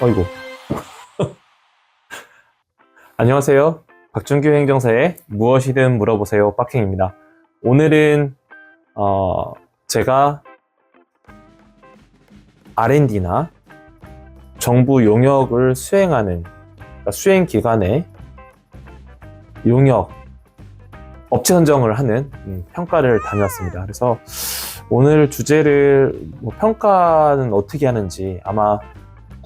어이구. 안녕하세요. 박준규 행정사의 무엇이든 물어보세요 빡킹입니다. 오늘은 어, 제가 R&D나 정부 용역을 수행하는 그러니까 수행 기관에 용역 업체 선정을 하는 음, 평가를 다녀왔습니다. 그래서 오늘 주제를 뭐 평가는 어떻게 하는지 아마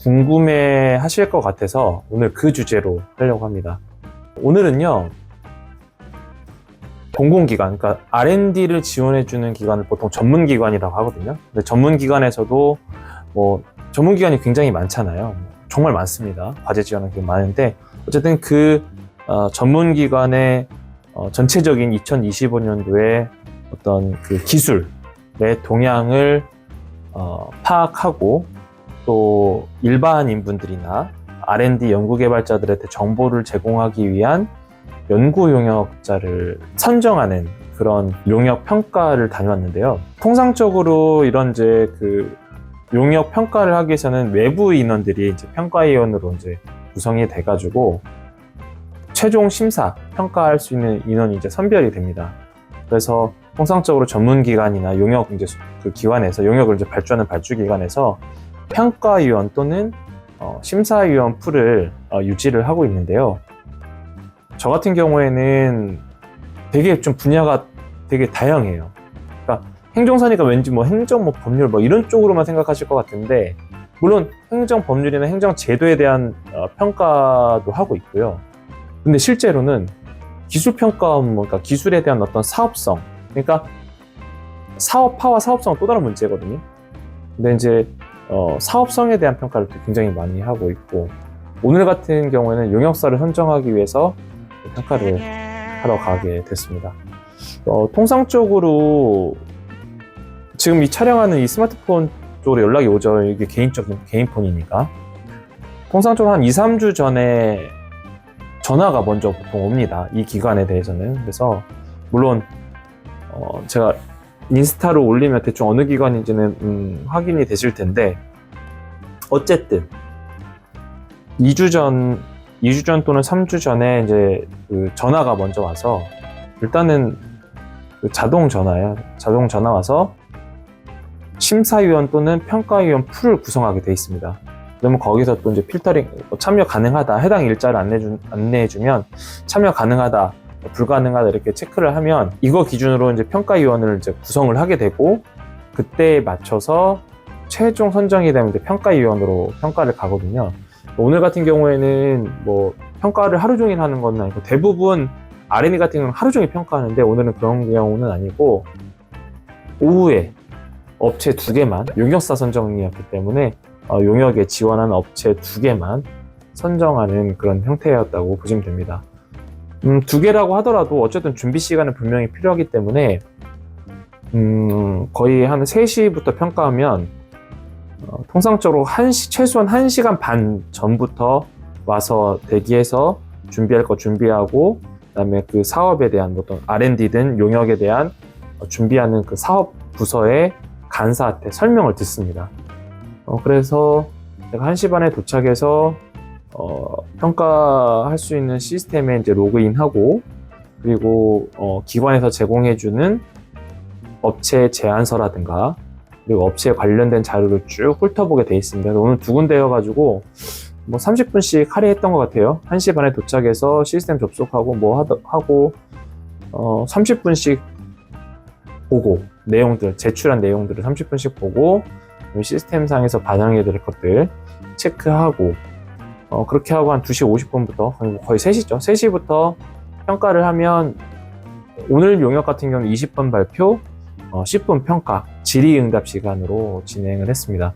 궁금해 하실 것 같아서 오늘 그 주제로 하려고 합니다. 오늘은요, 공공기관, 그러니까 R&D를 지원해주는 기관을 보통 전문기관이라고 하거든요. 근데 전문기관에서도 뭐, 전문기관이 굉장히 많잖아요. 정말 많습니다. 과제 지원은 게 많은데, 어쨌든 그 어, 전문기관의 어, 전체적인 2025년도에 어떤 그 기술의 동향을 어, 파악하고 또 일반인 분들이나 R&D 연구개발자들한테 정보를 제공하기 위한 연구 용역자를 선정하는 그런 용역 평가를 다녀왔는데요. 통상적으로 이런 이제 그 용역 평가를 하기 위해서는 외부 인원들이 이제 평가위원으로 이제 구성이 돼가지고 최종 심사 평가할 수 있는 인원이 이제 선별이 됩니다. 그래서 통상적으로 전문 기관이나 용역 이제 그 기관에서 용역을 이제 발주하는 발주 기관에서 평가위원 또는 어, 심사위원 풀을 어, 유지를 하고 있는데요. 저 같은 경우에는 되게 좀 분야가 되게 다양해요. 그러니까 행정사니까 왠지 뭐 행정 뭐 법률 뭐 이런 쪽으로만 생각하실 것 같은데 물론 행정 법률이나 행정 제도에 대한 어, 평가도 하고 있고요. 근데 실제로는 기술 평가 뭐 그러니까 기술에 대한 어떤 사업성 그러니까 사업화와 사업성은 또 다른 문제거든요. 근데 이제 어, 사업성에 대한 평가를 또 굉장히 많이 하고 있고 오늘 같은 경우에는 용역사를 선정하기 위해서 평가를 하러 가게 됐습니다. 어, 통상적으로 지금 이 촬영하는 이 스마트폰 쪽으로 연락이 오죠. 이게 개인적인 개인 폰이니까. 통상적으로 한 2, 3주 전에 전화가 먼저 보통 옵니다. 이 기관에 대해서는. 그래서 물론 어, 제가 인스타로 올리면 대충 어느 기관인지는 음, 확인이 되실 텐데 어쨌든 2주 전 2주 전 또는 3주 전에 이제 그 전화가 먼저 와서 일단은 그 자동 전화야 자동 전화 와서 심사위원 또는 평가위원 풀을 구성하게 돼 있습니다. 그러면 거기서 또 이제 필터링 뭐 참여 가능하다 해당 일자를 안내해주, 안내해주면 참여 가능하다 불가능하다 이렇게 체크를 하면 이거 기준으로 이제 평가위원을 이제 구성을 하게 되고 그때에 맞춰서 최종 선정이 되면 이제 평가위원으로 평가를 가거든요. 오늘 같은 경우에는 뭐 평가를 하루 종일 하는 건 아니고 대부분 R&D 같은 경우는 하루 종일 평가하는데 오늘은 그런 경우는 아니고 오후에 업체 두 개만 용역사 선정이었기 때문에 어, 용역에 지원하는 업체 두 개만 선정하는 그런 형태였다고 보시면 됩니다. 음, 두 개라고 하더라도 어쨌든 준비 시간은 분명히 필요하기 때문에 음, 거의 한 3시부터 평가하면 어, 통상적으로 한 시, 최소한 1시간 반 전부터 와서 대기해서 준비할 거 준비하고 그다음에 그 사업에 대한 어떤 R&D든 용역에 대한 어, 준비하는 그 사업 부서의 간사한테 설명을 듣습니다. 어, 그래서 제가 1시 반에 도착해서 어, 평가할 수 있는 시스템에 이제 로그인하고 그리고 어, 기관에서 제공해주는 업체 제안서라든가 그리고 업체에 관련된 자료를 쭉 훑어보게 돼 있습니다. 오늘 두 군데여가지고 뭐 30분씩 할애했던 것 같아요. 1시 반에 도착해서 시스템 접속하고 뭐 하더, 하고 어, 30분씩 보고 내용들 제출한 내용들을 30분씩 보고 시스템상에서 반영해야 될 것들 체크하고 어, 그렇게 하고 한 2시 50분부터 거의 3시죠. 3시부터 평가를 하면 오늘 용역 같은 경우는 20분 발표, 어, 10분 평가, 질의응답 시간으로 진행을 했습니다.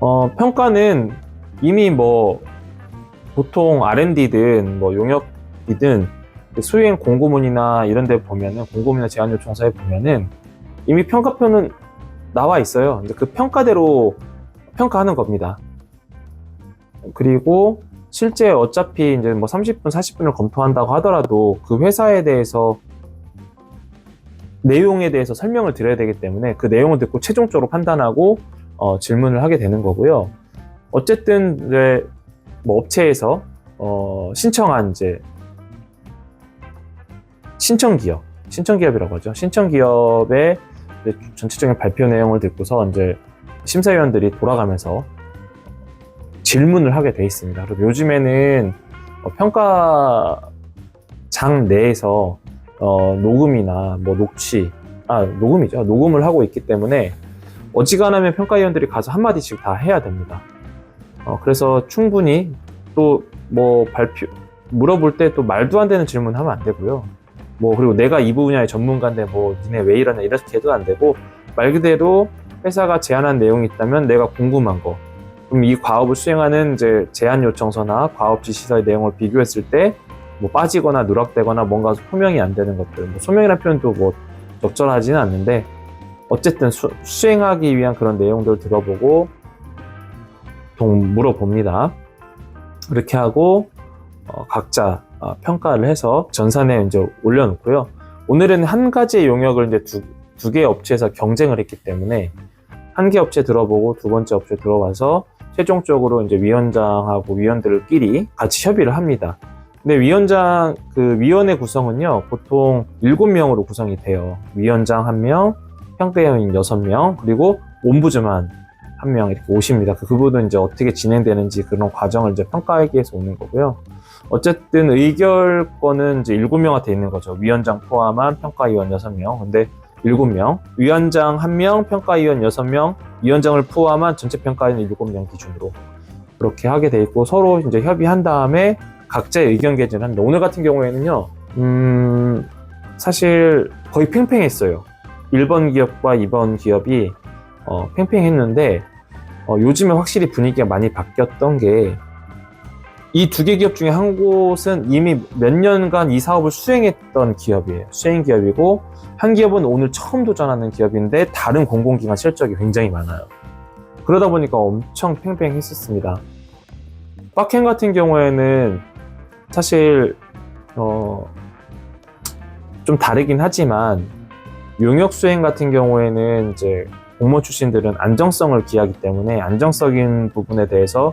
어, 평가는 이미 뭐 보통 R&D든 뭐 용역이든 수행 공고문이나 이런 데 보면은 공고문이나 제안 요청서에 보면은 이미 평가표는 나와 있어요. 이제 그 평가대로 평가하는 겁니다. 그리고 실제 어차피 이제 뭐 30분, 40분을 검토한다고 하더라도 그 회사에 대해서 내용에 대해서 설명을 드려야 되기 때문에 그 내용을 듣고 최종적으로 판단하고 어, 질문을 하게 되는 거고요. 어쨌든 이제 뭐 업체에서 어, 신청한 이제 신청 기업, 신청 기업이라고 하죠. 신청 기업의 전체적인 발표 내용을 듣고서 이제 심사위원들이 돌아가면서 질문을 하게 돼 있습니다. 그리고 요즘에는 어, 평가장 내에서 어, 녹음이나 뭐 녹취, 아 녹음이죠. 녹음을 하고 있기 때문에 어지간하면 평가위원들이 가서 한마디씩 다 해야 됩니다. 어, 그래서 충분히 또 뭐 발표 물어볼 때 또 말도 안 되는 질문 하면 안 되고요. 뭐 그리고 내가 이 분야의 전문가인데 뭐 니네 왜 이러냐 이렇게 해도 안 되고 말 그대로 회사가 제안한 내용이 있다면 내가 궁금한 거 그럼 이 과업을 수행하는 이제 제안 요청서나 과업 지시서의 내용을 비교했을 때 뭐 빠지거나 누락되거나 뭔가 소명이 안 되는 것들 뭐 소명이라는 표현도 뭐 적절하지는 않는데 어쨌든 수, 수행하기 위한 그런 내용들을 들어보고 동 물어봅니다. 그렇게 하고 어, 각자 어, 평가를 해서 전산에 이제 올려놓고요. 오늘은 한 가지의 용역을 이제 두, 두 개의 업체에서 경쟁을 했기 때문에 한 개 업체 들어보고 두 번째 업체 들어와서 최종적으로 이제 위원장하고 위원들끼리 같이 협의를 합니다. 근데 위원장 그 위원회 구성은요 보통 7명으로 구성이 돼요. 위원장 1명, 평가위원 6명, 그리고 옴부즈만 한명 이렇게 오십니다. 그 그분은 이제 어떻게 진행되는지 그런 과정을 이제 평가회기에서 오는 거고요. 어쨌든 의결권은 이제 7명한테 있는 거죠. 위원장 포함한 평가위원 6명. 근데 7명. 위원장 1명, 평가위원 6명, 위원장을 포함한 전체 평가위원 7명 기준으로 그렇게 하게 돼 있고 서로 이제 협의한 다음에 각자의 의견 개진을 합니다. 오늘 같은 경우에는요, 음, 사실 거의 팽팽했어요. 1번 기업과 2번 기업이 어, 팽팽했는데 어, 요즘에 확실히 분위기가 많이 바뀌었던 게 이 두 개 기업 중에 한 곳은 이미 몇 년간 이 사업을 수행했던 기업이에요. 수행 기업이고 한 기업은 오늘 처음 도전하는 기업인데 다른 공공기관 실적이 굉장히 많아요. 그러다 보니까 엄청 팽팽했었습니다. 빡행 같은 경우에는 사실 어, 좀 다르긴 하지만 용역 수행 같은 경우에는 이제 공무원 출신들은 안정성을 기하기 때문에 안정적인 부분에 대해서 어,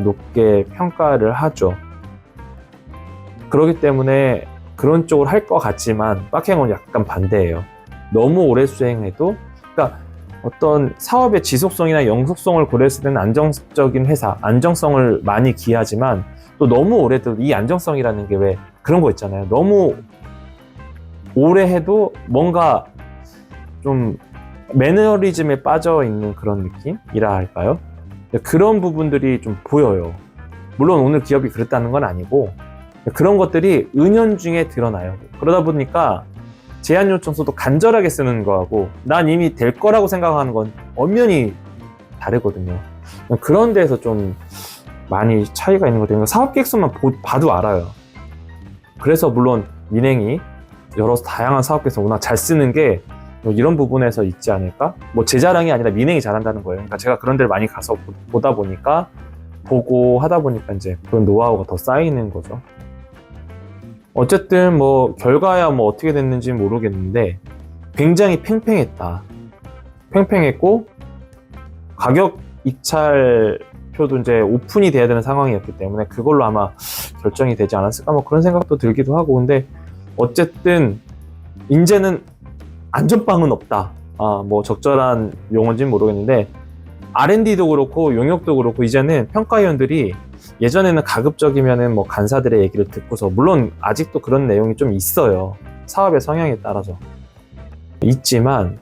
높게 평가를 하죠. 그렇기 때문에 그런 쪽을 할 것 같지만 빡행은 약간 반대예요. 너무 오래 수행해도 그러니까 어떤 사업의 지속성이나 영속성을 고려했을 때는 안정적인 회사, 안정성을 많이 기하지만 또 너무 오래도 이 안정성이라는 게 왜 그런 거 있잖아요. 너무 오래 해도 뭔가 좀 매너리즘에 빠져 있는 그런 느낌이라 할까요? 그런 부분들이 좀 보여요. 물론 오늘 기업이 그랬다는 건 아니고 그런 것들이 은연중에 드러나요. 그러다 보니까 제안 요청서도 간절하게 쓰는 거하고 난 이미 될 거라고 생각하는 건 엄연히 다르거든요. 그런 데서 좀 많이 차이가 있는 것 같아요. 사업 계획서만 보- 봐도 알아요. 그래서 물론 민행이 여러 다양한 사업 계획서 워낙 잘 쓰는 게뭐 이런 부분에서 있지 않을까? 뭐 제 자랑이 아니라 민행이 잘한다는 거예요. 그러니까 제가 그런 데를 많이 가서 보- 보다 보니까 보고 하다 보니까 이제 그런 노하우가 더 쌓이는 거죠. 어쨌든 뭐 결과야 뭐 어떻게 됐는지 모르겠는데 굉장히 팽팽했다. 팽팽했고 가격 입찰 표도 이제 오픈이 돼야 되는 상황이었기 때문에 그걸로 아마 결정이 되지 않았을까 뭐 그런 생각도 들기도 하고 근데 어쨌든 이제는 안전빵은 없다. 아, 뭐 적절한 용어인지는 모르겠는데 R&D도 그렇고 용역도 그렇고 이제는 평가위원들이 예전에는 가급적이면은 뭐 간사들의 얘기를 듣고서 물론 아직도 그런 내용이 좀 있어요. 사업의 성향에 따라서 있지만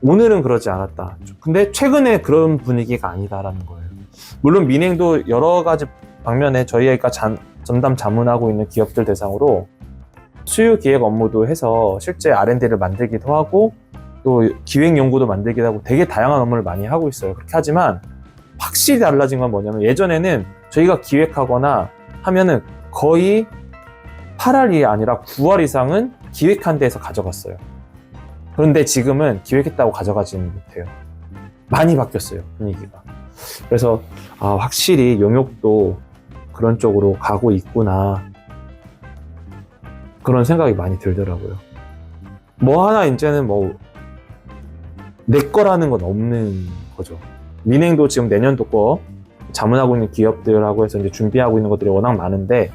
오늘은 그러지 않았다. 근데 최근에 그런 분위기가 아니다라는 거예요. 물론 민행도 여러 가지 방면에 저희가 잔- 전담 자문하고 있는 기업들 대상으로 수요 기획 업무도 해서 실제 R&D를 만들기도 하고 또 기획 연구도 만들기도 하고 되게 다양한 업무를 많이 하고 있어요. 그렇게 하지만 확실히 달라진 건 뭐냐면 예전에는 저희가 기획하거나 하면은 거의 8할 이 아니라 9할 이상은 기획한 데에서 가져갔어요. 그런데 지금은 기획했다고 가져가지는 못해요. 많이 바뀌었어요, 분위기가. 그래서 아, 확실히 용역도 그런 쪽으로 가고 있구나. 그런 생각이 많이 들더라고요. 뭐 하나 이제는 뭐 내 거라는 건 없는 거죠. 민행도 지금 내년도 거 자문하고 있는 기업들하고 해서 이제 준비하고 있는 것들이 워낙 많은데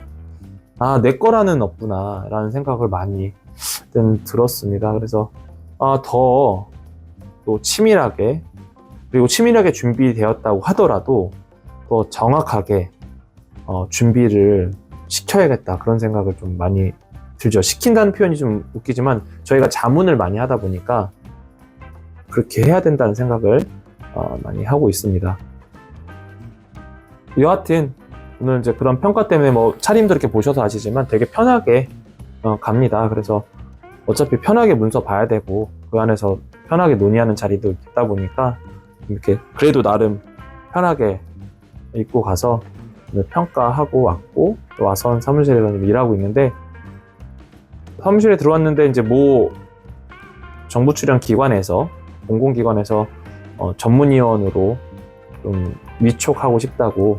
아 내 거라는 없구나라는 생각을 많이 좀 들었습니다. 그래서 아, 더 또 치밀하게 그리고 치밀하게 준비되었다고 하더라도 더 정확하게 어, 준비를 시켜야겠다 그런 생각을 좀 많이 들죠. 시킨다는 표현이 좀 웃기지만 저희가 자문을 많이 하다 보니까 그렇게 해야 된다는 생각을 어, 많이 하고 있습니다. 여하튼 오늘 이제 그런 평가 때문에 뭐 차림도 이렇게 보셔서 아시지만 되게 편하게 어, 갑니다. 그래서 어차피 편하게 문서 봐야 되고 그 안에서 편하게 논의하는 자리도 있다 보니까 이렇게 그래도 나름 편하게 입고 가서 평가하고 왔고 또 와서 사무실에서 일하고 있는데 사무실에 들어왔는데 이제 모 정부 출연 기관에서 공공기관에서 어, 전문위원으로 좀 위촉하고 싶다고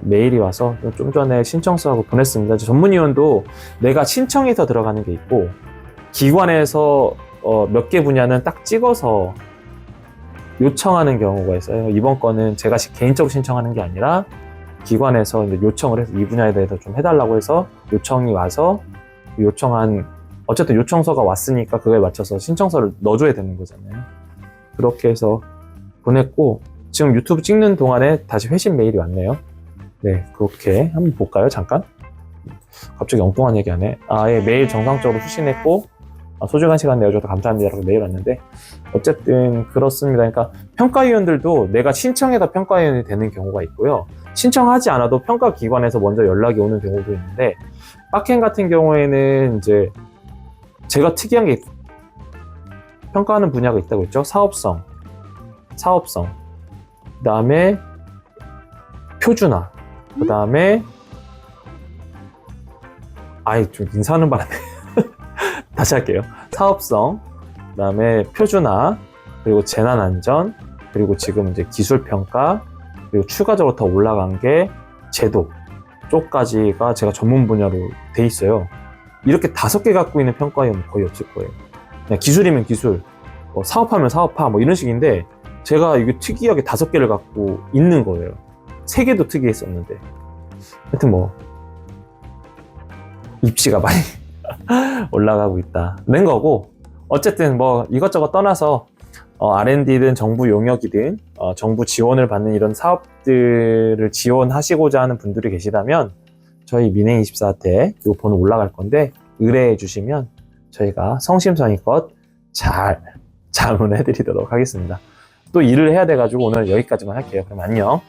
메일이 와서 좀 전에 신청서하고 보냈습니다. 전문위원도 내가 신청해서 들어가는 게 있고 기관에서 어, 몇 개 분야는 딱 찍어서 요청하는 경우가 있어요. 이번 건은 제가 시- 개인적으로 신청하는 게 아니라 기관에서 요청을 해서 이 분야에 대해서 좀 해달라고 해서 요청이 와서 요청한 어쨌든 요청서가 왔으니까 그거에 맞춰서 신청서를 넣어줘야 되는 거잖아요. 그렇게 해서 보냈고 지금 유튜브 찍는 동안에 다시 회신 메일이 왔네요. 네, 그렇게 한번 볼까요? 잠깐. 갑자기 엉뚱한 얘기 하네. 아, 예, 메일 정상적으로 수신했고 아, 소중한 시간 내어줘서 감사합니다라고 메일 왔는데 어쨌든 그렇습니다. 그러니까 평가위원들도 내가 신청해서 평가위원이 되는 경우가 있고요. 신청하지 않아도 평가 기관에서 먼저 연락이 오는 경우도 있는데 빡행 같은 경우에는 이제 제가 특이한 게 평가하는 분야가 있다고 했죠. 사업성, 사업성, 그 다음에 표준화, 그 다음에 아이 좀 인사하는 바람에 다시 할게요. 사업성, 그 다음에 표준화, 그리고 재난안전, 그리고 지금 이제 기술평가, 그리고 추가적으로 더 올라간 게 제도. 쪽까지가 제가 전문 분야로 돼 있어요. 이렇게 다섯 개 갖고 있는 평가위원은 거의 없을 거예요. 그냥 기술이면 기술, 뭐 사업하면 사업화, 뭐 이런 식인데 제가 이게 특이하게 다섯 개를 갖고 있는 거예요. 세 개도 특이했었는데. 하여튼 뭐 입시가 많이 올라가고 있다. 낸 거고 어쨌든 뭐 이것저것 떠나서 어, R&D든 정부 용역이든 어, 정부 지원을 받는 이런 사업들을 지원하시고자 하는 분들이 계시다면 저희 민행24때 이 번호 올라갈 건데 의뢰해 주시면 저희가 성심성의껏 잘 자문해 드리도록 하겠습니다. 또 일을 해야 돼가지고 오늘 여기까지만 할게요. 그럼 안녕.